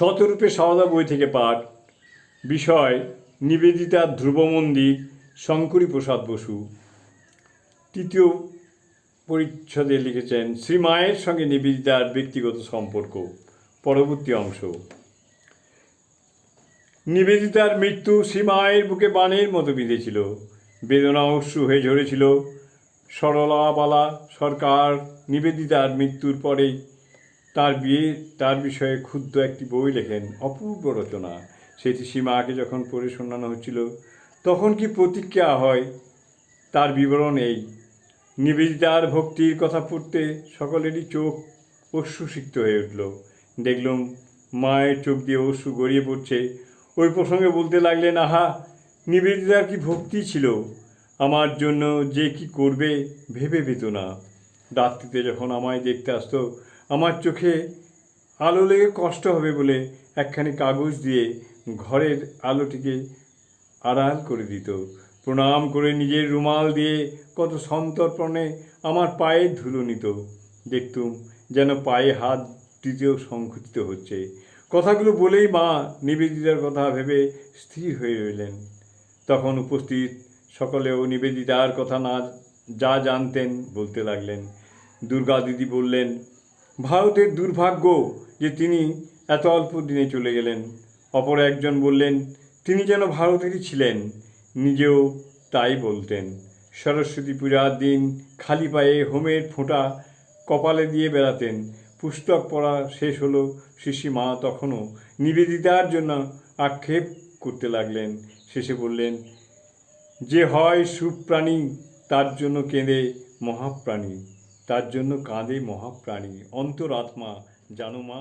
শতরূপে সারদা বই থেকে পাঠ, বিষয়, নিবেদিতা ধ্রুব মন্দির, শঙ্করী প্রসাদ বসু। তৃতীয় পরিচ্ছদে লিখেছেন, শ্রী মায়ের সঙ্গে নিবেদিতার ব্যক্তিগত সম্পর্ক। পরবর্তী অংশ। নিবেদিতার মৃত্যু শ্রী মায়ের বুকে বাণের মতো বিঁধেছিল। বেদনা অশ্রু হয়ে ঝরেছিল। সরলাবালা সরকার নিবেদিতার মৃত্যুর পরে তার বিয়ে, তার বিষয়ে ক্ষুদ্র একটি বই লেখেন, অপূর্ব রচনা। সেটি সীমাকে যখন পড়ে শোনানো হচ্ছিল, তখন কি প্রতিক্রিয়া হয়? তার বিবরণ এই। নিবেদিতার ভক্তির কথা পড়তে সকলেরই চোখ অশ্রুসিক্ত হয়ে উঠল। দেখলুম, মায়ের চোখ দিয়ে অশ্রু গড়িয়ে পড়ছে। ওই প্রসঙ্গে বলতে লাগলেন, আহা, নিবেদিতার কি ভক্তি ছিল? আমার জন্য যে কি করবে ভেবে পেত না। রাত্রিতে যখন আমায় দেখতে আসতো আমার চোখে আলো লেগে কষ্ট হবে বলে একখানি কাগজ দিয়ে ঘরের আলোটিকে আড়াল করে দিত। প্রণাম করে নিজের রুমাল দিয়ে কত সন্তর্পণে আমার পায়ের ধুলো নিত। দেখতুম যেন পায়ে হাত দিতেও সংকুচিত হচ্ছে। কথাগুলো বলেই মা নিবেদিতার কথা ভেবে স্থির হয়ে রইলেন। তখন উপস্থিত সকলেও নিবেদিতার কথা না যা জানতেন বলতে লাগলেন। দুর্গা দিদি বললেন ভারতের দুর্ভাগ্য যে তিনি এত অল্প দিনে চলে গেলেন। অপর একজন বললেন, তিনি যেন ভারতেরই ছিলেন। নিজেও তাই বলতেন। সরস্বতী পূজার দিন খালি পায়ে হোমের ফোঁটা কপালে দিয়ে বেড়াতেন। পুস্তক পড়া শেষ হলো শিশি মা তখনও নিবেদিতার জন্য আক্ষেপ করতে লাগলেন। শেষে বললেন, যে হয় সুপ্রাণী, তার জন্য কেঁদে মহাপ্রাণী। তার জন্য কাঁদে মহাপ্রাণী। অন্তরাত্মা জানো মা?